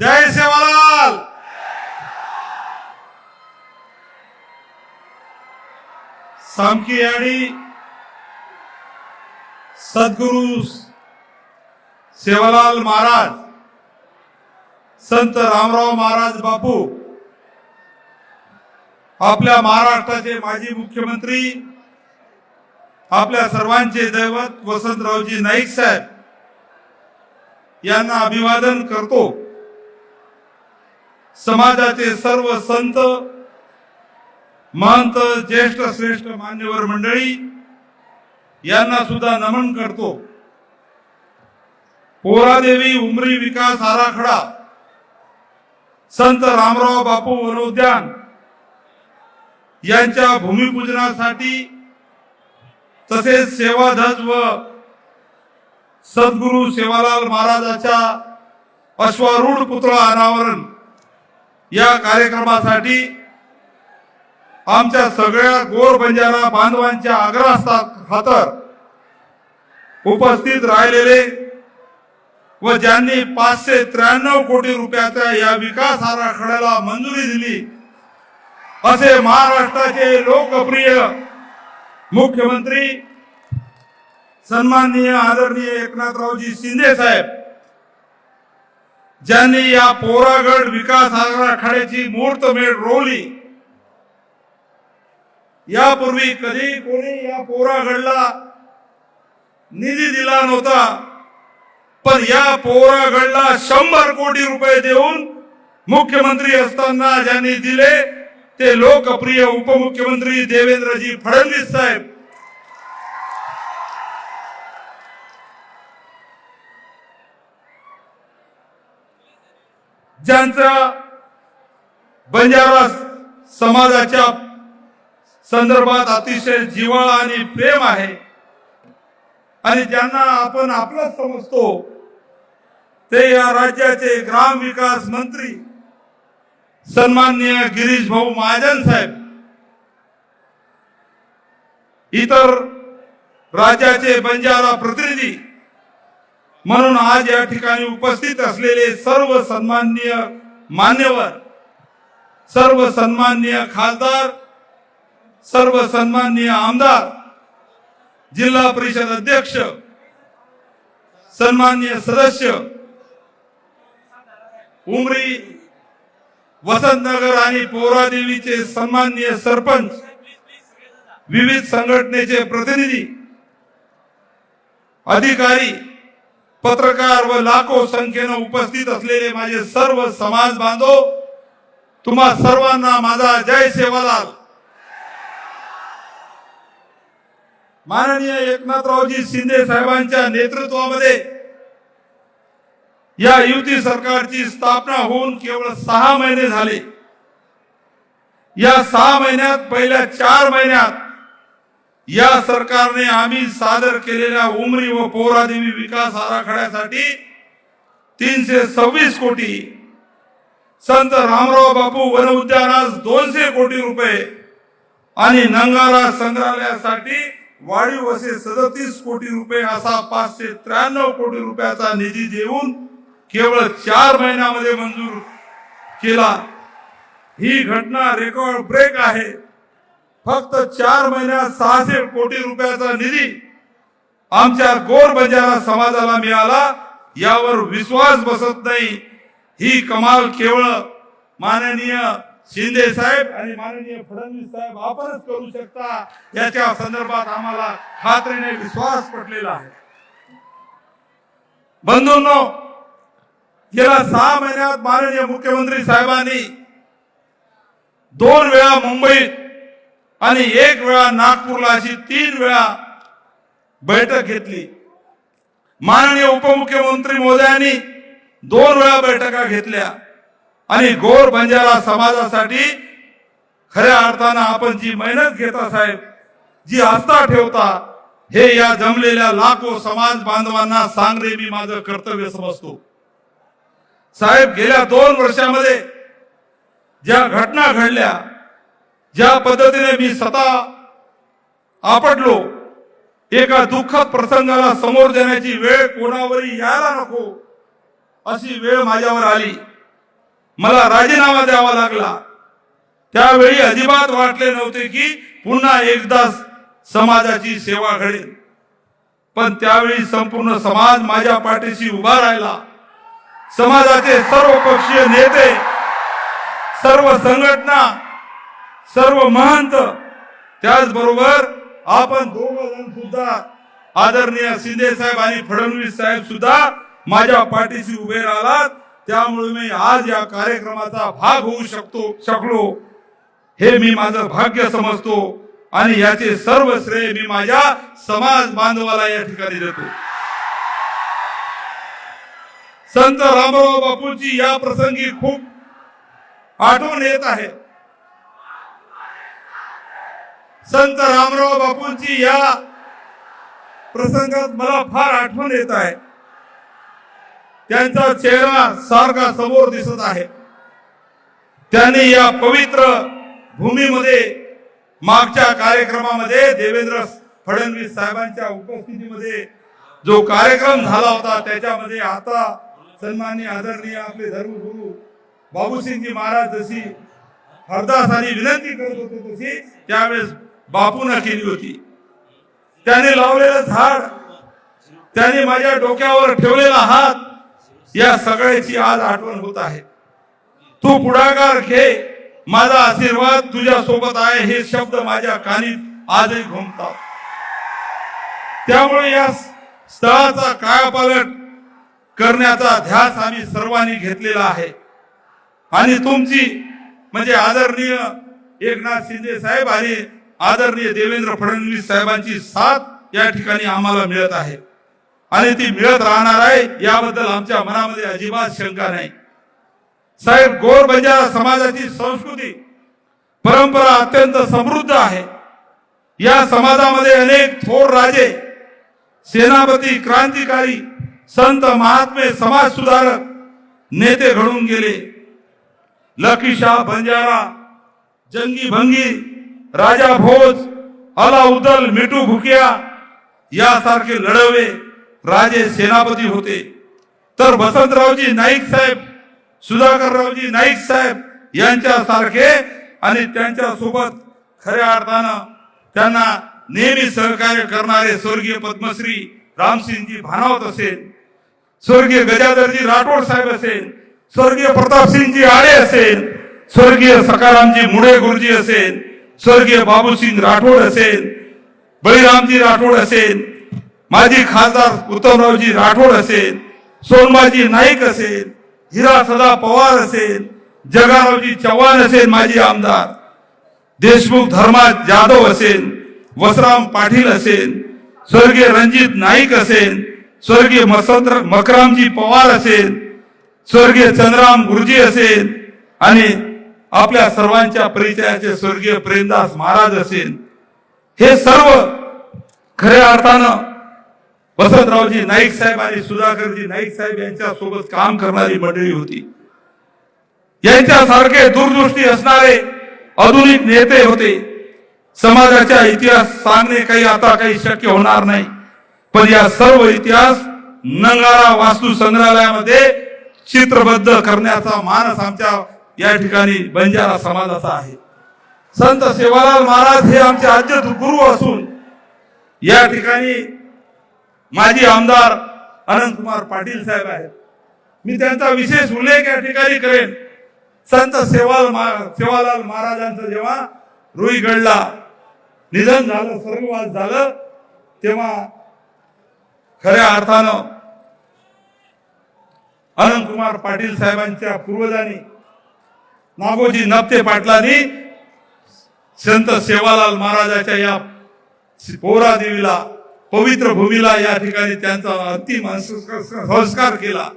जय सेवालाल! सामकी आणि सद्गुरु सेवालाल महाराज संत रामराव महाराज बापू आपल्या महाराष्ट्राचे माजी मुख्यमंत्री आपल्या सर्वांचे दैवत वसंतरावजी नाईक साहेब यांना अभिवादन करतो. समाजाचे सर्व संत महंत ज्येष्ठ श्रेष्ठ मान्यवर मंडळी यांना सुद्धा नमन करतो. पोरादेवी उमरी विकास आराखडा संत रामराव बापू वनोद्यान यांच्या भूमिपूजनासाठी तसेच सेवाध्वज व सद्गुरु सेवालाल महाराजाच्या अश्वारूढ पुतळा अनावरण या कार्यक्रमासाठी आमच्या सगळ्या गोर बंजारा बांधवांच्या आग्रहा खातर उपस्थित राहिलेले व ज्यांनी पाचशे त्र्याण्णव कोटी रुपयाच्या या विकास आराखड्याला मंजुरी दिली असे महाराष्ट्राचे लोकप्रिय मुख्यमंत्री सन्माननीय आदरणीय एकनाथरावजी शिंदे साहेब ज्यांनी या पोरागड विकास आराखड्याची मुहूर्तमेढ रोवली यापूर्वी कधी कोणी या पोरागडला निधी दिला नव्हता पण या पोरागडला शंभर कोटी रुपये देऊन मुख्यमंत्री असताना ज्यांनी दिले ते लोकप्रिय उपमुख्यमंत्री देवेंद्रजी फडणवीस साहेब. ज्यांचा बंजारा समाजाच्या संदर्भात अतिशय जिव्हाळा आणि प्रेम आहे आणि ज्यांना आपण आपलंच समजतो ते या राज्याचे ग्राम विकास मंत्री सन्माननीय गिरीश भाऊ महाजन साहेब. इतर राज्याचे बंजारा प्रतिनिधी म्हणून आज या ठिकाणी उपस्थित असलेले सर्व सन्माननीय मान्यवर सर्व सन्माननीय खासदार सर्व सन्माननीय आमदार जिल्हा परिषद अध्यक्ष सन्माननीय सदस्य उमरी वसंतनगर आणि पोरादेवीचे सन्माननीय सरपंच विविध संघटनेचे प्रतिनिधी अधिकारी पत्रकार व लाखो संख्येनं उपस्थित असलेले माझे सर्व समाज बांधव तुम्हा सर्वांना माझा जय सेवालाल. माननीय एकनाथरावजी शिंदे साहेबांच्या नेतृत्वामध्ये या युती सरकारची स्थापना होऊन केवळ सहा महिने झाले. या सहा महिन्यात पहिल्या चार महिन्यात या सरकारने आम्ही सादर केलेल्या उमरी व पोरादेवी विकास आराखड्यासाठी तीनशे सव्वीस कोटी संत रामराव बापू वन उद्यानास दोनशे कोटी रुपये आणि नंगारा संग्रहालयासाठी वाढीव असे सदतीस कोटी रुपये असा पाचशे त्र्याण्णव कोटी रुपयाचा निधी देऊन केवळ चार महिन्यामध्ये मंजूर केला. ही घटना रेकॉर्ड ब्रेक आहे. फक्त चार महिन्यात सहाशे कोटी रुपयाचा निधी आमच्या गोर बंजारा समाजाला मिळाला. यावर विश्वास बसत नाही. ही कमाल केवळ माननीय शिंदे साहेब आणि माननीय फडणवीस साहेब आपणच करू शकता. याच्या संदर्भात आम्हाला खात्रीने विश्वास पटलेला आहे. बंधूंनो गेल्या सहा महिन्यात माननीय मुख्यमंत्री साहेबांनी दोन वेळा मुंबईत आणि एक वेळा नागपूरला अशी तीन वेळा बैठक घेतली. माननीय उपमुख्यमंत्री मोदयांनी दोन वेळा बैठका घेतल्या. आणि गोर बंजारा समाजासाठी खऱ्या अर्थानं आपण जी मेहनत घेता साहेब जी आस्था ठेवता हे या जमलेल्या लाखो समाज बांधवांना सांगणे मी माझं कर्तव्य समजतो. साहेब गेल्या दोन वर्षामध्ये ज्या घटना घडल्या ज्या पद्धतीने मी स्वतः आपटलो एका दुःखद प्रसंगाला समोर देण्याची वेळ कोणावरही यायला नको अशी वेळ माझ्यावर आली. मला राजीनामा द्यावा लागला. त्यावेळी अजिबात वाटले नव्हते की पुन्हा एकदा समाजाची सेवा घडेल. पण त्यावेळी संपूर्ण समाज माझ्या पाठीशी उभा राहिला. समाजाचे सर्व पक्षीय नेते सर्व संघटना सर्व महंत. त्याचबरोबर आपण दोघ जण सुद्धा आदरणीय शिंदे साहेब आणि फडणवीस साहेब सुद्धा माझ्या पाठीशी उभे राहिलात. त्यामुळे मी आज या कार्यक्रमाचा भाग होऊ शकतो शकलो. हे मी माझं भाग्य समजतो आणि याचे सर्व श्रेय मी माझ्या समाज बांधवाला या ठिकाणी देतो. संत रामराव बापूंची या प्रसंगी खूप आठवण येत आहे. संत रामराव बापूंची या प्रसंगात मला फार आठवण येत आहे. त्यांचा चेहरा सारखा समोर दिसत आहे. त्यांनी या पवित्र भूमीमध्ये मागच्या कार्यक्रमामध्ये देवेंद्र फडणवीस साहेबांच्या उपस्थितीमध्ये जो कार्यक्रम झाला होता त्याच्यामध्ये आता सन्माननीय आदरणीय आपले धर्मगुरु बाबूसिंगजी महाराज जशी हरदासानी विनंती करत होते तशी त्यावेळेस बापून केली होती. त्याने लावलेलं झाड त्याने माझ्या डोक्यावर ठेवलेला हात या सगळ्याची आज आठवण होत आहे. तू पुढाकार घे माझा आशीर्वाद तुझ्या सोबत आहे हे शब्द माझ्या कानीत आजही घुमतात. त्यामुळे या स्थळाचा कायापालट करण्याचा ध्यास आम्ही सर्वांनी घेतलेला आहे. आणि तुमची म्हणजे आदरणीय एकनाथ शिंदे साहेब आणि आदरणीय देवेंद्र फडणवीस साहेबांची साथ या ठिकाणी आम्हाला मिळत आहे. आणि ती मिळत राहणार आहे याबद्दल आमच्या मनामध्ये अजिबात शंका नाही. साहेब गोर समाजाची संस्कृती परंपरा अत्यंत समृद्ध आहे. या समाजामध्ये अनेक थोर राजे सेनापती क्रांतिकारी संत महात्मे समाज सुधारक नेते घडून गेले. लकीशा बंजारा जंगी भंगी राजा भोज अलाउद्दल मिठू भुकिया यासारखे लढवे राजे सेनापती होते. तर वसंतरावजी नाईक साहेब सुधाकररावजी नाईक साहेब यांच्यासारखे आणि त्यांच्यासोबत खऱ्या अर्थानं त्यांना नेहमी सहकार्य करणारे स्वर्गीय पद्मश्री रामसिंगजी भानावत असेल स्वर्गीय गजाधरजी राठोड साहेब असेल स्वर्गीय प्रतापसिंगजी आडे असेल स्वर्गीय सकारामजी मुडे गुरुजी असेल स्वर्गीय बाबूसिंग राठोड असेल बळीरामजी राठोड असेल माजी खासदार उत्तमरावजी राठोड असेल सोनमाजी नाईक असेल हिरा सदा पवार असेल जगारावजी चव्हाण असेल माजी आमदार देशमुख धर्मा जाधव असेल वसराम पाटील असेल स्वर्गीय रणजित नाईक असेल स्वर्गीय मसंत मकरामजी पवार असेल स्वर्गीय चंद्राम गुरुजी असेल आणि आपल्या सर्वांच्या परिचयाचे स्वर्गीय प्रेमदास महाराज असेल हे सर्व खऱ्या अर्थानं वसंतरावजी नाईक साहेब आणि सुधाकरजी नाईक साहेब यांच्या सोबत काम करणारी मंडळी होती. यांच्यासारखे दूरदृष्टी असणारे आधुनिक नेते होते. समाजाचा इतिहास सांगणे काही आता काही शक्य होणार नाही. पण या सर्व इतिहास नंगारा वास्तू संग्रहालयामध्ये चित्रबद्ध करण्याचा मानस आमच्या या ठिकाणी बंजारा समाजाचा आहे. संत सेवालाल महाराज हे आमचे आद्य गुरु असून या ठिकाणी माजी आमदार अनंतकुमार पाटील साहेब आहेत. मी त्यांचा विशेष उल्लेख या ठिकाणी करेन. संत सेवाल मा- सेवालाल महाराजांचं जेव्हा रुईगडला निधन झालं स्वर्गवास झालं तेव्हा खऱ्या अर्थानं अनंतकुमार पाटील साहेबांच्या पूर्वजांनी नागोजी नपते पाटलांनी संत सेवालाल महाराजाच्या या पोरा देवीला पवित्र भूमीला या ठिकाणी त्यांचा अंतिम संस्कार केला.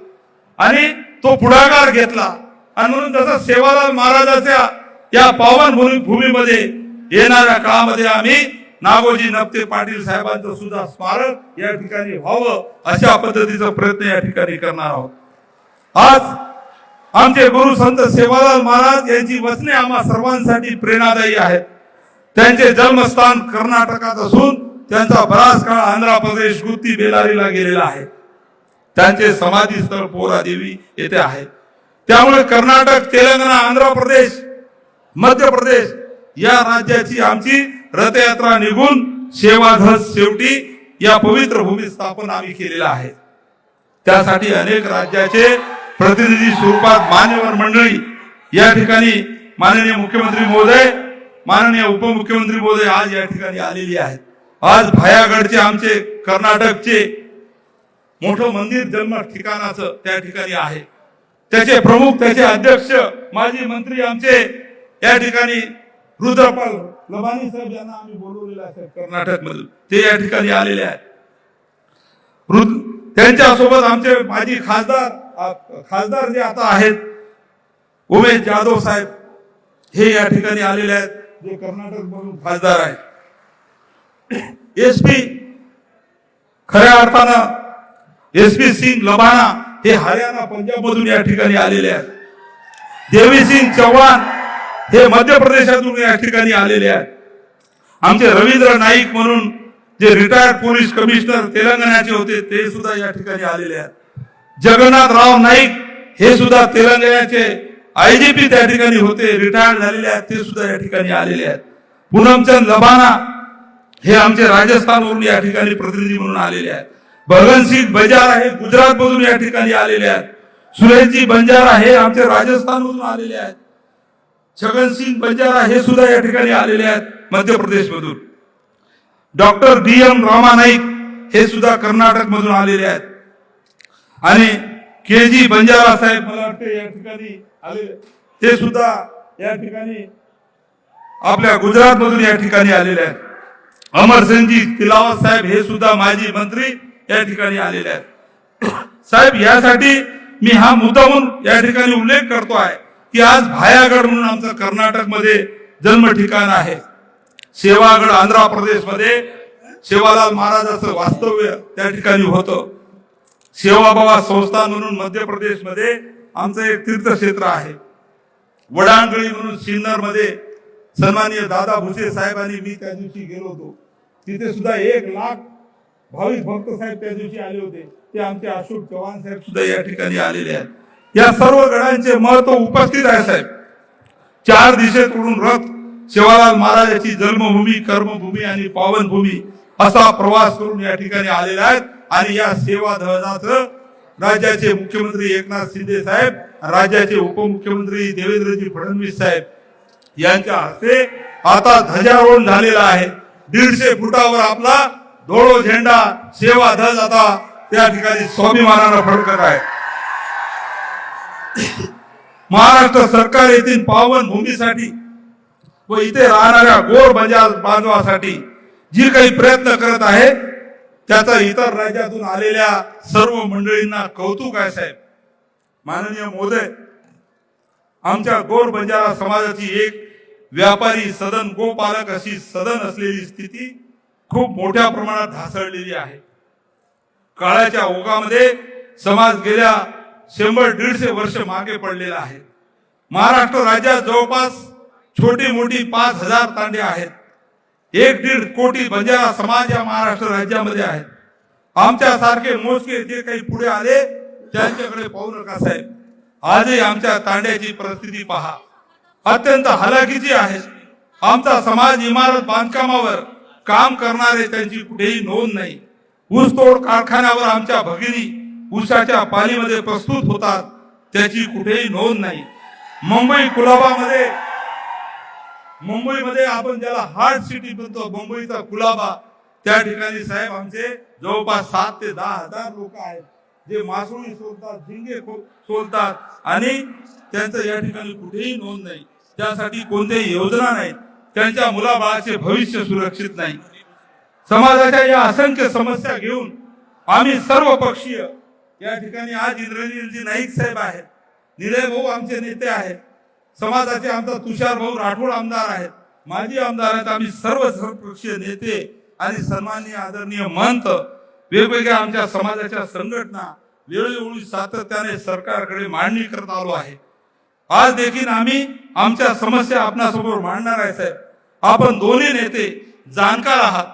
आणि तो पुढाकार घेतला. आणि म्हणून जसं सेवालाल महाराजाच्या या पावन भूमी भूमीमध्ये येणाऱ्या काळामध्ये आम्ही नागोजी नपते पाटील साहेबांचं सुद्धा स्मारक या ठिकाणी व्हावं अशा पद्धतीचा प्रयत्न या ठिकाणी करणार आहोत. आज आमचे गुरु संत सेवालाल महाराज यांची वचने आम्हा सर्वांसाठी प्रेरणादायी आहेत. त्यांचे जन्मस्थान कर्नाटकात असून त्यांचा बराच काळ आंध्र प्रदेश गुत्ती बेलारीला गेलेला आहे. त्यांचे समाधी स्थळ पोरा देवी येथे आहे. त्यामुळे कर्नाटक तेलंगणा आंध्र प्रदेश मध्य प्रदेश या राज्याची आमची रथयात्रा निघून सेवाध्वज शेवटी या पवित्र भूमी स्थापन आम्ही केलेला आहे. त्यासाठी अनेक राज्याचे प्रतिनिधी स्वरूपात मान्यवर मंडळी या ठिकाणी माननीय मुख्यमंत्री महोदय माननीय उपमुख्यमंत्री महोदय आज या ठिकाणी आलेली आहेत. आज भायागडचे आमचे कर्नाटकचे मोठं मंदिर जन्म ठिकाणाचं त्या ठिकाणी आहे. त्याचे प्रमुख त्याचे अध्यक्ष माजी मंत्री आमचे या ठिकाणी रुद्रपाल लबानी साहेब यांना आम्ही बोलवलेलं आहे कर्नाटक मधून ते या ठिकाणी आलेले आहेत. रुद- त्यांच्यासोबत आमचे माजी खासदार खासदार जे आता आहेत उमेश जाधव साहेब हे या ठिकाणी आलेले आहेत जे कर्नाटक मधून खासदार आहेत. एस पी खऱ्या अर्थानं एस पी सिंग लबाना हे हरियाणा पंजाब मधून या ठिकाणी आलेले आहेत. देवी सिंग चव्हाण हे मध्य प्रदेशातून या ठिकाणी आलेले आहेत. आमचे रवींद्र नाईक म्हणून जे रिटायर्ड पोलीस कमिशनर तेलंगणाचे होते ते सुद्धा या ठिकाणी आलेले आहेत. जगन्नाथ राव नाईक हे सुद्धा तेलंगणाचे आयजीपी त्या ठिकाणी होते रिटायर्ड झालेले आहेत ते सुद्धा या ठिकाणी आलेले आहेत. पूनमचंद लबाना हे आमचे राजस्थानवरून या ठिकाणी प्रतिनिधी म्हणून आलेले आहेत. भगनसिंग बजार हे गुजरात मधून या ठिकाणी आलेले आहेत. सुरेशजी बंजारा हे आमचे राजस्थानमधून आलेले आहेत. छगनसिंग बंजारा हे सुद्धा या ठिकाणी आलेले आहेत मध्य प्रदेश मधून doctor D M Rama Naik हे सुद्धा कर्नाटक मधून आलेले आहेत. आणि के जी बंजारा साहेब मला वाटते या ठिकाणी आलेले ते सुद्धा या ठिकाणी आपल्या गुजरात मधून या ठिकाणी आलेले आहेत. अमरसिंगजी तिलावत साहेब हे सुद्धा माजी मंत्री या ठिकाणी आलेले आहेत. साहेब यासाठी मी हा मुद्दामून या ठिकाणी उल्लेख करतो आहे की आज भायागड म्हणून आमचं कर्नाटकमध्ये जन्म ठिकाण आहे. सेवागड आंध्र प्रदेशमध्ये सेवालाल महाराजाचं वास्तव्य त्या ठिकाणी होतं. सेवाबाबा संस्थान म्हणून मध्य प्रदेशमध्ये आमचं एक तीर्थक्षेत्र आहे. वडांगळी म्हणून सिन्नरमध्ये दादा भुसे साहेबांनी मी त्या दिवशी गेलो होतो. तिथे सुद्धा एक लाख भाविक भक्त साहेब त्या दिवशी आले होते. ते आमचे अशोक चव्हाण साहेब सुद्धा या ठिकाणी आलेले आहेत. या सर्व गडांचे महत्त्व उपस्थित आहे साहेब. चार दिशेकडून रथ शिवालाल महाराजाची जन्मभूमी कर्मभूमी आणि पावनभूमी असा प्रवास करून या ठिकाणी आलेला आहेत. आणि या सेवा ध्वजाचं राज्याचे मुख्यमंत्री एकनाथ शिंदे साहेब राज्याचे उपमुख्यमंत्री देवेंद्रजी फडणवीस साहेब यांच्या हस्ते आता ध्वजारोहण झालेला आहे. दीडशे फुटावर आपला धोळो झेंडा सेवा ध्वज आता त्या ठिकाणी स्वाभिमानानं फडकत आहे महाराष्ट्र सरकार येथील पावन भूमीसाठी व इथे राहणाऱ्या गोर बंजार बांधवासाठी जी काही प्रयत्न करत आहे त्याचा इतर राज्यातून आलेल्या सर्व मंडळींना कौतुक आहे साहेब. माननीय मोदय आमच्या गोर बंजारा समाजाची एक व्यापारी सदन गोपालक अशी सदन असलेली स्थिती खूप मोठ्या प्रमाणात ढासळलेली आहे. काळाच्या ओघामध्ये समाज गेल्या शंभर दीडशे वर्ष मागे पडलेला आहे. महाराष्ट्र राज्यात जवळपास छोटी मोठी पाच हजार तांडे आहेत. एक दीड कोटी म्हणजे बंजारा समाज या महाराष्ट्र राज्यामध्ये आहेत आमच्या सारखे मोजके जे काही पुढे आले त्यांच्याकडे पाहू नका साहेब. आजही आमच्या तांड्याची परिस्थिती पहा. अत्यंत हलाखीची आहे. आमचा समाज इमारत बांधकामावर काम करणारे त्यांची कुठेही नोंद नाही. ऊसतोड कारखान्यावर आमच्या भगिनी ऊसाच्या पालीमध्ये प्रस्तुत होतात त्याची कुठेही नोंद नाही. मुंबई कुलाबामध्ये मुंबईमध्ये आपण ज्याला हार्ट सिटी म्हणतो मुंबईचा कुलाबा त्या ठिकाणी साहेब आमचे जवळपास सात ते दहा हजार लोक आहेत जे मासोळी सोलतात झिंगे सोलतात आणि त्यांचं या ठिकाणी कुठेही नोंद नाही. त्यासाठी कोणत्याही योजना नाहीत. त्यांच्या मुलाबाळाचे भविष्य सुरक्षित नाही. समाजाच्या या असंख्य समस्या घेऊन आम्ही सर्व पक्षीय या ठिकाणी आज इंद्रनीलजी नाईक साहेब आहेत. निलय भाऊ आमचे नेते आहेत. समाजाचे आमचा तुषार भाऊ राठोड आमदार आहेत. माजी आमदार आहेत आम्ही सर्व सर्वपक्षीय नेते आणि सन्माननीय आदरणीय महंत वेगवेगळ्या आमच्या समाजाच्या संघटना वेळोवेळी सातत्याने सरकारकडे मांडणी करत आलो आहे. आज देखील आम्ही आमच्या समस्या आपणासमोर मांडणार आहे साहेब. आपण दोन्ही नेते जाणकार आहात.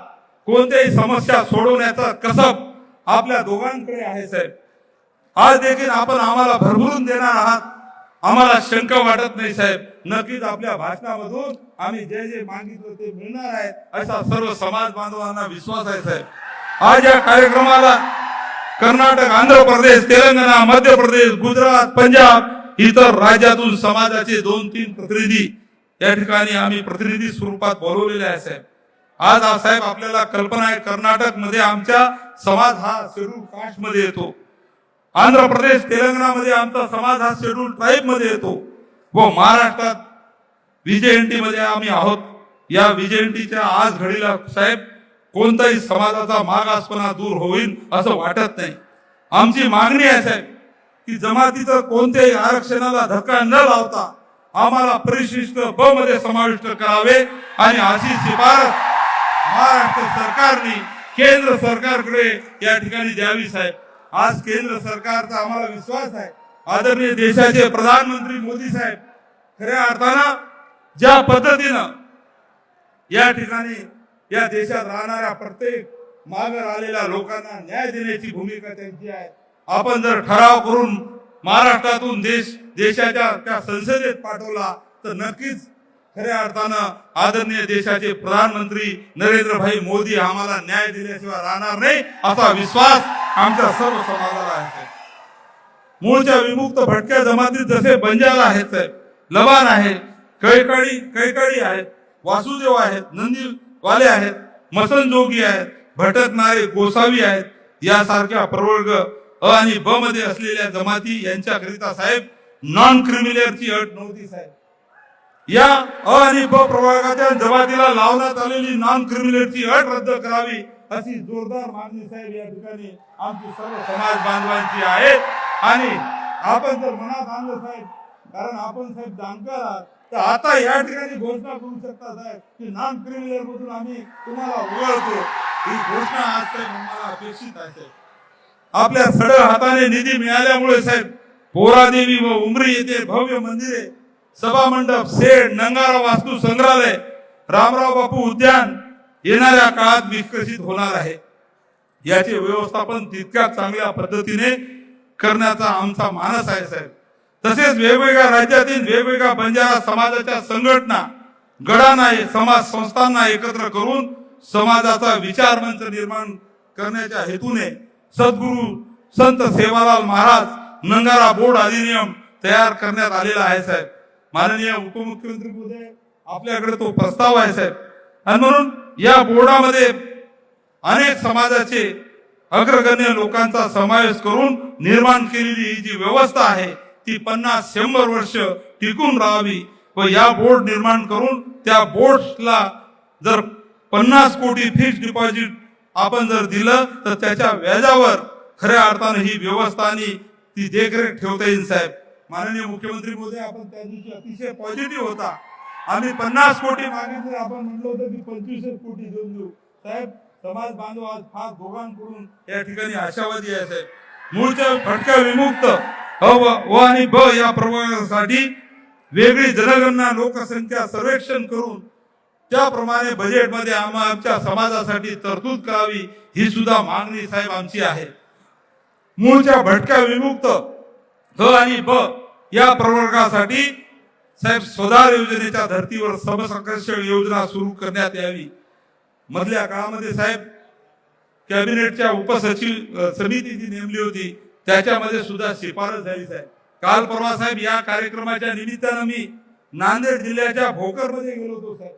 कोणत्याही समस्या सोडवण्याचा कसब आपल्या दोघांकडे आहे साहेब. आज देखील आपण आम्हाला भरभरून देणार आहात. आम्हाला शंका वाटत नाही साहेब. नक्कीच आपल्या भाषणामधून आम्ही जे जे मागितलं ते मिळणार आहे असा सर्व समाज बांधवांना विश्वास आहे साहेब. आज या कार्यक्रमाला कर्नाटक आंध्र प्रदेश तेलंगणा मध्य प्रदेश गुजरात पंजाब इतर राज्यातून समाजाचे दोन तीन प्रतिनिधी या ठिकाणी आम्ही प्रतिनिधी स्वरूपात बोलवलेले आहे साहेब. आज साहेब आपल्याला कल्पना आहे कर्नाटकमध्ये आमच्या समाज हा शेड्यूल कास्टमध्ये येतो. आंध्र प्रदेश तेलंगणामध्ये आमचा समाज हा शेड्यूल ट्राईबमध्ये येतो. व महाराष्ट्रात विजयंती मध्ये आम्ही आहोत. या विजयंतीच्या आज घडीला साहेब कोणताही समाजाचा मागासपणा दूर होईल असं वाटत नाही. आमची मागणी आहे साहेब की जमातीचं कोणत्याही आरक्षणाला धक्का न लावता आम्हाला परिशिष्ट ब मध्ये समाविष्ट करावे. आणि अशी शिफारस महाराष्ट्र सरकारने केंद्र सरकारकडे या ठिकाणी द्यावी साहेब. आज केंद्र सरकारचा आम्हाला विश्वास आहे. आदरणीय देशाचे प्रधानमंत्री मोदी साहेब खऱ्या अर्थानं ज्या पद्धतीनं या ठिकाणी या देशात राहणाऱ्या प्रत्येक मागर आलेल्या लोकांना न्याय देण्याची भूमिका त्यांची आहे. आपण जर ठराव करून महाराष्ट्रातून देश देशाच्या त्या संसदेत पाठवला तर नक्कीच खऱ्या अर्थानं आदरणीय देशाचे प्रधानमंत्री नरेंद्रभाई मोदी आम्हाला न्याय दिल्याशिवाय राहणार नाही असा विश्वास आमच्या सर्व समाजाला आहे मूळच्या विमुक्त भटक्या जमातीत जसे बंजारा आहेत साहेब, लबान आहे कैकाडी कैकाडी आहेत वासुदेव आहेत नंदीवाले आहेत मसनजोगी आहेत भटकणारे गोसावी आहेत यासारख्या प्रवर्ग अ आणि ब मध्ये असलेल्या जमाती यांच्याकरिता साहेब नॉन क्रिमिनलची अट नव्हती साहेब. या अ आणि ब प्रवर्गाच्या जमातीला लावण्यात आलेली नॉन क्रिमिनलची अट रद्द करावी अशी जोरदार मागणी साहेब या ठिकाणी आमची सर्व समाज बांधवांची आहे. आणि आपण जर मनात आणलं साहेब कारण आपण साहेब जाणकार आहात तर आता या ठिकाणी घोषणा करू शकता साहेब की नॉन क्रिमिनल मधून आम्ही तुम्हाला ओळखतो ही घोषणा आज साहेब आम्हाला अपेक्षित आहे साहेब. आपल्या सडळ हाताने निधी मिळाल्यामुळे साहेब पोरादेवी व उमरी येथे भव्य मंदिरे सभा मंडप सेड नंगारा वास्तू संग्रहालय रामराव बापू उद्यान येणाऱ्या काळात विकसित होणार आहे. याचे व्यवस्थापन तितक्या चांगल्या पद्धतीने करण्याचा आमचा मानस आहे साहेब. तसेच वेगवेगळ्या राज्यातील वेगवेगळ्या बंजारा समाजाच्या संघटना गडांना समाज संस्थांना एकत्र करून समाजाचा विचार मंच निर्माण करण्याच्या हेतूने सद्गुरू संत सेवालाल महाराज नंगारा बोर्ड अधिनियम तयार करण्यात आलेला आहे साहेब. माननीय उपमुख्यमंत्री महोदय आपल्याकडे तो प्रस्ताव आहे साहेब. आणि म्हणून या बोर्डामध्ये अनेक समाजाचे अग्रगण्य लोकांचा समावेश करून निर्माण केलेली ही जी व्यवस्था आहे ती पन्नास शंभर वर्ष टिकून राहावी व या बोर्ड निर्माण करून त्या बोर्डला जर पन्नास कोटी फिक्स डिपॉझिट आपण जर दिलं तर त्याच्या व्याजावर खऱ्या अर्थानं ही व्यवस्था आणि ती देखरेख ठेवता येईल साहेब. माननीय मुख्यमंत्री मोदी आपण त्या दिवशी अतिशय पॉझिटिव्ह होता. आम्ही पन्नास कोटी मागितले आपण म्हणलो होतं की पंचवीस कोटी देऊन देऊ. साहेब समाज बांधव आज फार दोघांकडून या ठिकाणी आशावादी आहे साहेब. मूळच्या भटक्या विमुक्त. अ व व आणि ब या प्रवर्गासाठी वेगळी जनगणना लोकसंख्या सर्वेक्षण करून त्याप्रमाणे बजेटमध्ये आम्हा आमच्या समाजासाठी तरतूद करावी ही सुद्धा मागणी साहेब आमची आहे. मूळच्या भटक्या विमुक्त. ग आणि ब या प्रवर्गासाठी साहेब स्वधार योजनेच्या धर्तीवर समसंकर्षण योजना सुरू करण्यात यावी. मधल्या काळामध्ये साहेब कॅबिनेटच्या उपसचिव समिती जी नेमली होती त्याच्यामध्ये सुद्धा शिफारस झाली साहेब. काल परवा साहेब या कार्यक्रमाच्या निमित्तानं मी नांदेड जिल्ह्याच्या भोकरमध्ये गेलो होतो साहेब.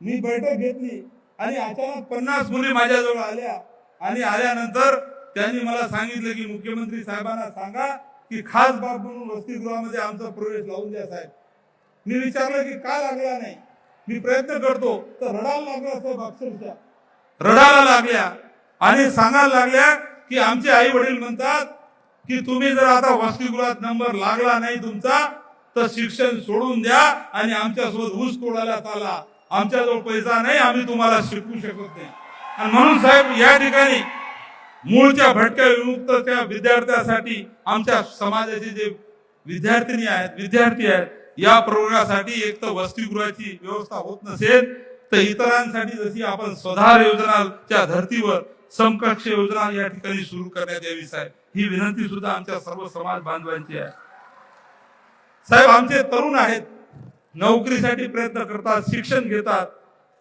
मी बैठक घेतली आणि अचानक पन्नास मुली माझ्याजवळ आल्या आणि आल्यानंतर त्यांनी मला सांगितलं की मुख्यमंत्री साहेबांना सांगा की खास बाब म्हणून वसतिगृहामध्ये आमचा प्रवेश लावून द्या साहेब. मी विचारलं की का लागला नाही. मी प्रयत्न करतो तर रडायला लागला साहेब अक्षरशः रडायला लागल्या आणि सांगायला लागल्या की आमचे आई वडील म्हणतात की तुम्ही जर आता वसतिगृहात नंबर लागला नाही तुमचा तर शिक्षण सोडून द्या आणि आमच्यासोबत ऊस तोडायला चाला. आमच्याजवळ पैसा नाही आम्ही तुम्हाला शिकवू शकत नाही. आणि म्हणून साहेब या ठिकाणी मूळच्या भटक्या विमुक्त त्या विद्यार्थ्यासाठी आमच्या समाजाचे जे विद्यार्थिनी आहेत विद्यार्थी आहेत या प्रवर्गासाठी एक तर वसतिगृहाची व्यवस्था होत नसेल तर इतरांसाठी जशी आपण स्वधार योजनाच्या धर्तीवर समकक्ष योजना या ठिकाणी सुरू करण्यात यावी साहेब. ही विनंती सुद्धा आमच्या सर्व समाज बांधवांची आहे. साहेब आमचे तरुण आहेत. नोकरीसाठी प्रयत्न करतात शिक्षण घेतात.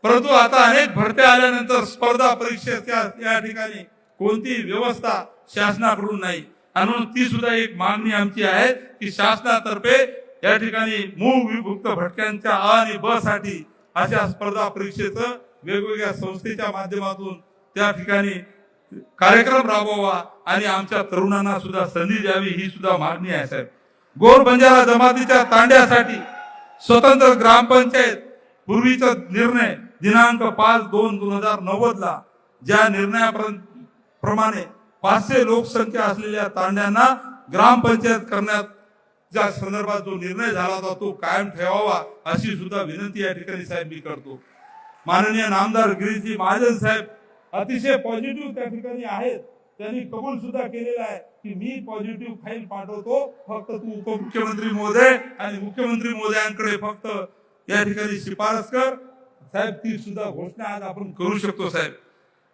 परंतु आता अनेक भरत्या आल्यानंतर स्पर्धा परीक्षेच्या या ठिकाणी कोणती व्यवस्था शासनाकडून नाही. म्हणून ती सुद्धा एक मागणी आमची आहे की शासनातर्फे या ठिकाणी मूळ विभुक्त भटक्यांच्या आ आणि ब साठी अशा स्पर्धा परीक्षेचं वेगवेगळ्या संस्थेच्या माध्यमातून त्या ठिकाणी कार्यक्रम राबवावा आणि आमच्या तरुणांना सुद्धा संधी द्यावी ही सुद्धा मागणी आहे साहेब. गोर बंजारा जमातीच्या तांड्यासाठी स्वतंत्र ग्रामपंचायत पूर्वीचा निर्णय दिनांक पाच दोन दोन हजार नव्वद ला ज्या निर्णयाप्रमाणे प्रमाणे पाचशे लोकसंख्या असलेल्या तांड्यांना ग्रामपंचायत करण्यात ज्या संदर्भात जो निर्णय झाला होता तो कायम ठेवावा अशी सुद्धा विनंती या ठिकाणी साहेब मी करतो. माननीय नामदार गिरीजी महाजन साहेब अतिशय पॉझिटिव्ह त्या ठिकाणी आहेत. त्यांनी कबूल सुद्धा केलेला आहे की मी पॉझिटिव्ह फाईल पाठवतो. फक्त तू उपमुख्यमंत्री महोदय आणि मुख्यमंत्री महोदयांकडे फक्त या ठिकाणी शिफारस कर. साहेब ती सुद्धा घोषणा आज आपण करू शकतो साहेब.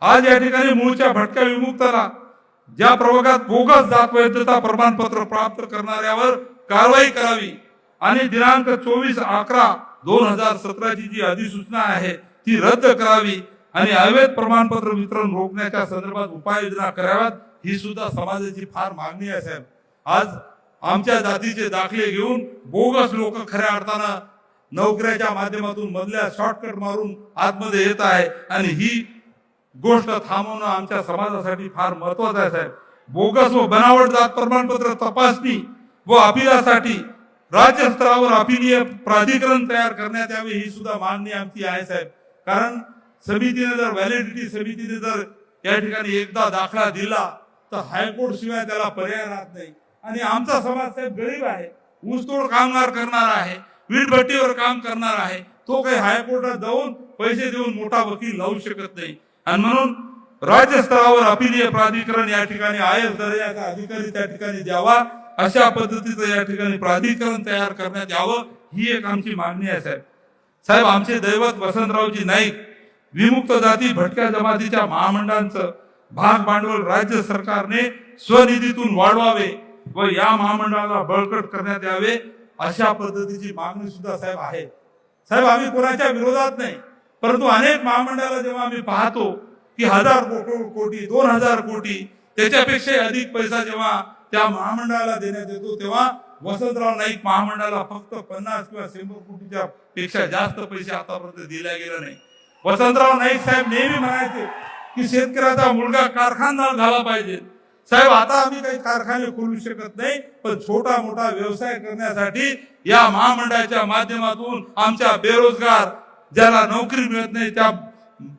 आज या ठिकाणी मूळच्या भटक्या विमुक्ताला ज्या प्रभागात बोगस जात वैधता प्रमाणपत्र प्राप्त करणाऱ्यावर कारवाई करावी. आणि दिनांक चोवीस अकरा दोन हजार सतराची जी अधिसूचना आहे ती रद्द करावी. आणि अवैध प्रमाणपत्र वितरण रोखण्याच्या संदर्भात उपाययोजना कराव्यात ही सुद्धा समाजाची फार मागणी आहे साहेब. आज आमच्या जातीचे दाखले घेऊन बोगस लोक खऱ्या अर्थानं नोकऱ्याच्या माध्यमातून मधल्या शॉर्टकट मारून आतमध्ये येत आहे. आणि ही गोष्ट थांबवणं आमच्या समाजासाठी फार महत्वाचं आहे साहेब. बोगस व बनावट जात प्रमाणपत्र तपासणी व अपिलासाठी राज्य स्तरावर अपिलीय प्राधिकरण तयार करण्यात यावे ही सुद्धा मागणी आमची आहे साहेब. कारण समितीने जर व्हॅलिडिटी समितीने जर या ठिकाणी एकदा दाखला दिला तर हायकोर्ट शिवाय त्याला पर्याय राहत नाही. आणि आमचा समाज साहेब गरीब आहे. ऊसतोड कामगार करणार आहे वीटभट्टीवर काम करणार आहे. तो काही हायकोर्टात जाऊन पैसे देऊन मोठा वकील लावू शकत नाही. आणि म्हणून राज्य स्तरावर अपिलीय प्राधिकरण या ठिकाणी आय दर्जाचा अधिकारी त्या ठिकाणी द्यावा. अशा पद्धतीचं या ठिकाणी प्राधिकरण तयार करण्यात यावं ही एक आमची मागणी आहे साहेब. साहेब आमचे दैवत वसंतरावजी नाईक विमुक्त जाती भटक्या जमातीच्या महामंडळांचं भाग भांडवल राज्य सरकारने स्वनिधीतून वाढवावे व या महामंडळाला बळकट करण्यात यावे अशा पद्धतीची मागणी सुद्धा साहेब आहे. साहेब आम्ही कोणाच्या विरोधात नाही परंतु अनेक महामंडळाला जेव्हा आम्ही पाहतो की हजार कोटी दोन हजार कोटी त्याच्यापेक्षा अधिक पैसा जेव्हा त्या महामंडळाला देण्यात येतो. तेव्हा वसंतराव नाईक महामंडळाला फक्त पन्नास किंवा शंभर कोटीच्या पेक्षा जास्त पैसे आतापर्यंत दिल्या गेले नाही वसंतराव नाईक साहेब नेहमी म्हणायचे की शेतकऱ्याचा मुलगा कारखानदार झाला पाहिजे. साहेब आता आम्ही काही कारखाने खोलू शकत नाही पण छोटा मोठा व्यवसाय करण्यासाठी या महामंडळाच्या माध्यमातून आमच्या बेरोजगार ज्याला नोकरी मिळत नाही त्या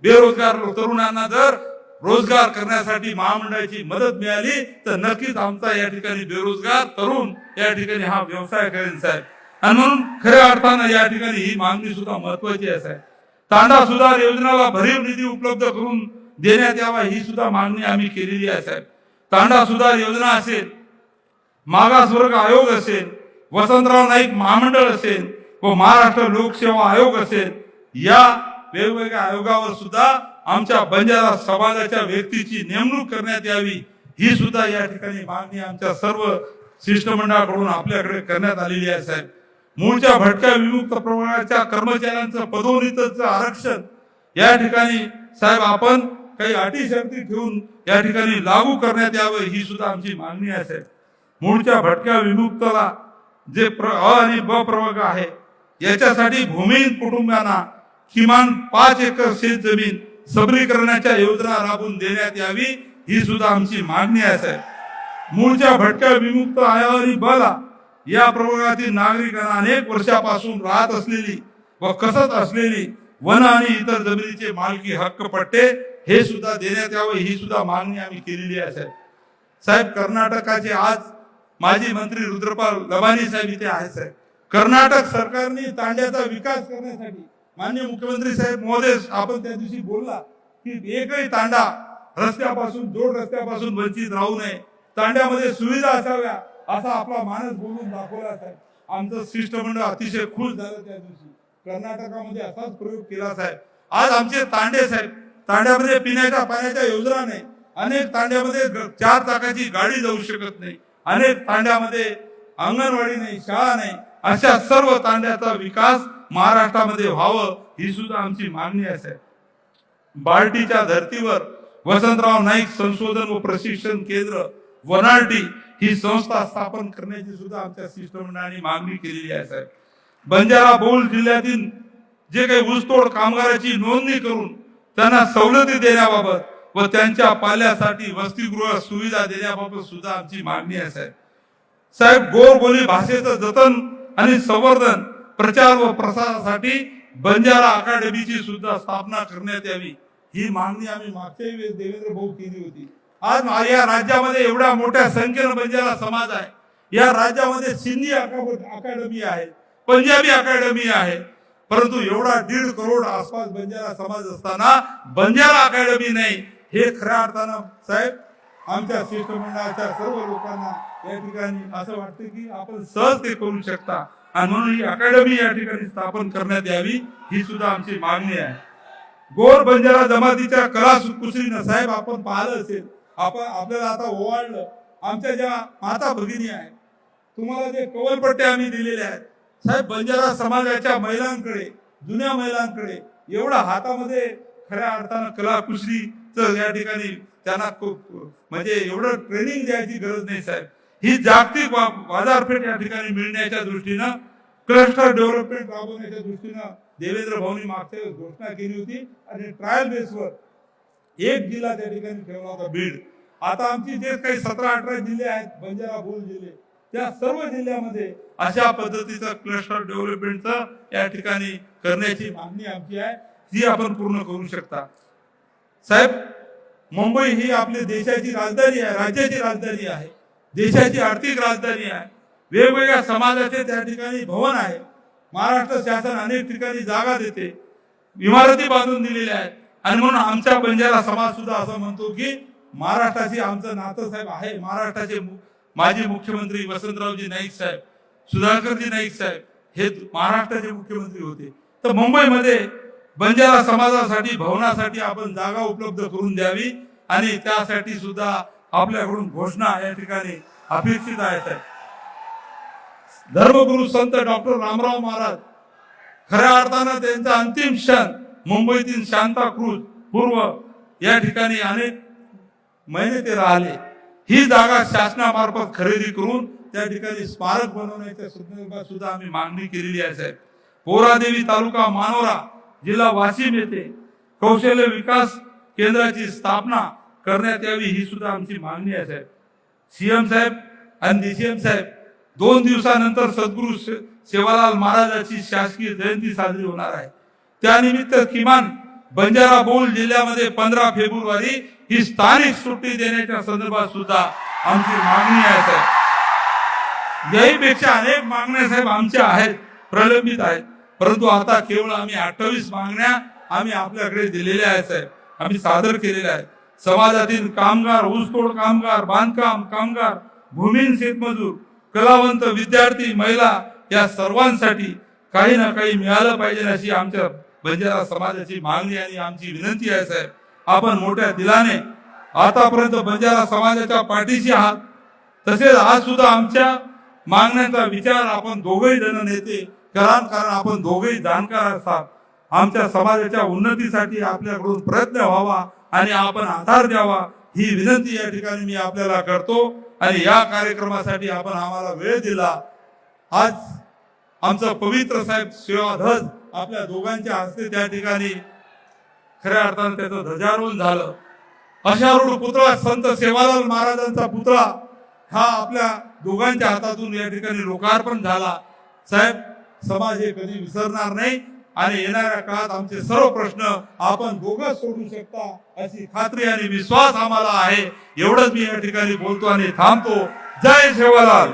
बेरोजगार तरुणांना जर रोजगार करण्यासाठी महामंडळाची मदत मिळाली तर नक्कीच आमचा या ठिकाणी बेरोजगार तरुण या ठिकाणी हा व्यवसाय करेल साहेब. आणि म्हणून खऱ्या अर्थानं या ठिकाणी ही मागणी सुद्धा महत्वाची आहे साहेब. तांडा सुधार योजनेला भरीव निधी उपलब्ध करून देण्यात यावा ही सुद्धा मागणी आम्ही केलेली आहे साहेब. तांडा सुधार योजना असेल मागासवर्ग आयोग असेल वसंतराव नाईक महामंडळ असेल व महाराष्ट्र लोकसेवा आयोग असेल या वेगवेगळ्या आयोगावर सुद्धा आमच्या बंजारा समाजाच्या व्यक्तीची नेमणूक करण्यात यावी ही सुद्धा या ठिकाणी मागणी आमच्या सर्व शिष्टमंडळाकडून आपल्याकडे करण्यात आलेली आहे साहेब. मूळच्या भटक्या विमुक्त प्रमाणाच्या कर्मचाऱ्यांचं पदोन्नतीचं आरक्षण या ठिकाणी साहेब आपण काही अटी शर्ती ठेवून या ठिकाणी लागू करण्यात यावं ही सुद्धा आमची मागणी आहे साहेब. मूळच्या भटक्या विमुक्तला जे प्र अ आणि ब प्रवर्ग आहे याच्यासाठी भूमिहीन कुटुंबांना किमान पाच एकर शेत जमीन सबलीकरणाच्या योजना राबवून देण्यात यावी ही सुद्धा आमची मागणी आहे साहेब. मूळच्या भटक्या विमुक्त आयावरी आणि बला या प्रभागातील नागरिकांना अनेक वर्षापासून राहत असलेली व कसत असलेली वन आणि इतर जमिनीचे मालकी हक्क पट्टे हे सुद्धा देण्यात यावं ही सुद्धा मागणी आम्ही केलेली आहे साहेब. साहेब कर्नाटकाचे आज माजी मंत्री रुद्रपाल लबानी साहेब इथे आहेत साहेब. कर्नाटक सरकारने तांड्याचा विकास करण्यासाठी मान्य मुख्यमंत्री साहेब महोदय आपण त्या दिवशी बोलला की एकही तांडा रस्त्यापासून जोड रस्त्यापासून वंचित राहू नये. तांड्यामध्ये सुविधा असाव्या असा आपला मानस बोलून दाखवला साहेब. आमचं शिष्टमंडळ अतिशय खुश झालं त्या दिवशी. कर्नाटकामध्ये असाच प्रयोग केला साहेब. आज आमचे तांडे साहेब तांड्यामध्ये पिण्याच्या पाण्याच्या योजना नाही. अनेक तांड्यामध्ये चार चाकाची गाडी जाऊ शकत नाही. अनेक तांड्यामध्ये अंगणवाडी नाही शाळा नाही. अशा सर्व तांड्याचा विकास महाराष्ट्रामध्ये व्हावं ही सुद्धा आमची मागणी आहे बार्टीच्या धर्तीवर वसंतराव नाईक संशोधन व प्रशिक्षण केंद्र वनार्टी ही संस्था स्थापन करण्याची सुद्धा आमच्या शिष्टमंडळाने मागणी केलेली आहे साहेब. बंजारा बहुल जिल्ह्यातील जे काही ऊसतोड कामगाराची नोंदणी करून त्यांना सवलती देण्याबाबत व त्यांच्या पाल्यासाठी वसतिगृह सुविधा देण्याबाबत सुद्धा आमची मागणी आहे साहेब. साहेब गोर बोली भाषेचं जतन आणि संवर्धन प्रचार व प्रसारासाठी बंजारा अकादमीची सुद्धा स्थापना करण्यात यावी. ही मागणी आम्ही मागच्या वेळेस देवेंद्र भाऊ केली होती. आज या राज्यामध्ये एवढ्या मोठ्या संख्येनं बंजारा समाज आहे. या राज्यामध्ये सिंधी अकॅडमी अकादमी आहे पंजाबी अकादमी आहे. परंतु एवढा दीड करोड आसपास बंजारा समाज असताना बंजारा अकादमी नाही. हे खऱ्या अर्थानं साहेब आमच्या शिष्टमंडळाच्या सर्व लोकांना या ठिकाणी असं वाटतं की आपण सहज ते करू शकता. आणि म्हणून ही अकॅडमी या ठिकाणी स्थापन करण्यात यावी ही सुद्धा आमची मागणी आहे. गोर बंजारा जमातीच्या कला कुसरीनं साहेब आपण पाहिलं असेल आपण आपल्याला आता ओवाळलं. आमच्या ज्या माता भगिनी आहेत तुम्हाला जे कवलपट्टे आम्ही दिलेले आहेत साहेब बंजारा समाजाच्या महिलांकडे जुन्या महिलांकडे एवढा हातामध्ये खऱ्या अर्थानं कला कुसरीचं या ठिकाणी त्यांना खूप म्हणजे एवढं ट्रेनिंग द्यायची गरज नाही साहेब. ही जागतिक बाजारपेठ या ठिकाणी मिळण्याच्या दृष्टीनं क्लस्टर डेव्हलपमेंट राबवण्याच्या दृष्टीनं देवेंद्र भाऊनी मागच्या घोषणा केली होती आणि ट्रायल बेसवर एक जिल्हा त्या ठिकाणी ठेवला होता बीड. आता आमची जे काही सतरा अठरा जिल्हे आहेत बंजारा भूल जिल्हे त्या सर्व जिल्ह्यामध्ये अशा पद्धतीचं क्लस्टर डेव्हलपमेंटचं या ठिकाणी करण्याची मागणी आमची आहे ती आपण पूर्ण करू शकता. साहेब मुंबई ही आपली देशाची राजधानी आहे राज्याची राजधानी आहे देशाची आर्थिक राजधानी आहे. वेगवेगळ्या समाजाचे त्या ठिकाणी भवन आहे. महाराष्ट्र शासन अनेक ठिकाणी जागा देते इमारती बांधून दिलेल्या आहेत. आणि म्हणून आमच्या बंजारा समाज सुद्धा असं म्हणतो की महाराष्ट्राशी आमचं नातं साहेब आहे. महाराष्ट्राचे मु- माजी मुख्यमंत्री वसंतरावजी नाईक साहेब सुधाकरजी नाईक साहेब हे महाराष्ट्राचे मुख्यमंत्री होते. तर मुंबईमध्ये बंजारा समाजासाठी भवनासाठी आपण जागा उपलब्ध करून द्यावी आणि त्यासाठी सुद्धा आपल्याकडून घोषणा या ठिकाणी अपेक्षित आहे धर्मगुरु संत डॉक्टर रामराव महाराज खऱ्या अर्थानं त्यांचा अंतिम क्षण मुंबईतील शांताक्रूज पूर्व या ठिकाणी अनेक महिने ते राहिले. ही जागा शासनामार्फत खरेदी करून त्या ठिकाणी स्मारक बनवण्याच्या सुद्धा आम्ही मागणी केलेली आहे साहेब. पोरादेवी तालुका मानोरा जिल्हा वाशिम येथे कौशल्य विकास केंद्राची स्थापना करण्यात यावी ही सुद्धा आमची मागणी आहे साहेब. सीएम साहेब आणि डीसीएम साहेब दोन दिवसानंतर सद्गुरू सेवालाल महाराजाची शासकीय जयंती साजरी होणार आहे. त्यानिमित्त किमान बंजारा बोल जिल्ह्यामध्ये पंधरा फेब्रुवारी ही स्थानिक सुट्टी देण्याच्या संदर्भात सुद्धा आमची मागणी आहे साहेब. याहीपेक्षा अनेक मागण्या साहेब आमच्या आहेत प्रलंबित आहेत. परंतु आता केवळ आम्ही अठ्ठावीस मागण्या आम्ही आपल्याकडे दिलेल्या आहेत साहेब. आम्ही सादर केलेल्या आहेत. समाजातील कामगार ऊसतोड कामगार बांधकाम कामगार भूमीन शेतमजूर कलावंत विद्यार्थी महिला या सर्वांसाठी काही ना काही मिळालं पाहिजे अशी आमच्या बंजारा समाजाची मागणी आणि आमची विनंती आहे साहेब. आपण मोठ्या दिलाने आतापर्यंत बंजारा समाजाच्या पाठीशी आहात. तसेच आज सुद्धा आमच्या मागण्यांचा विचार आपण दोघही जण नेते कराल कारण आपण दोघेही जाणकार असतात. आमच्या समाजाच्या उन्नतीसाठी आपल्याकडून प्रयत्न व्हावा आणि आपण आधार द्यावा. ही विनंती या ठिकाणी मी आपल्याला करतो आणि या कार्यक्रमासाठी आपण आम्हाला वेळ दिला. आज आमचं पवित्र साहेब सेवा ध्वज आपल्या दोघांच्या हस्ते त्या ठिकाणी खऱ्या अर्थानं त्याचं ध्वजारोहण झालं. अशारूढ पुतळा संत सेवालाल महाराजांचा पुतळा हा आपल्या दोघांच्या हातातून या ठिकाणी लोकार्पण झाला. साहेब समाज हे कधी विसरणार नाही. आणि येणाऱ्या काळात आमचे सर्व प्रश्न आपण दोघं सोडू शकता अशी खात्री आणि विश्वास आम्हाला आहे. एवढंच मी या ठिकाणी बोलतो आणि थांबतो. जय सेवालाल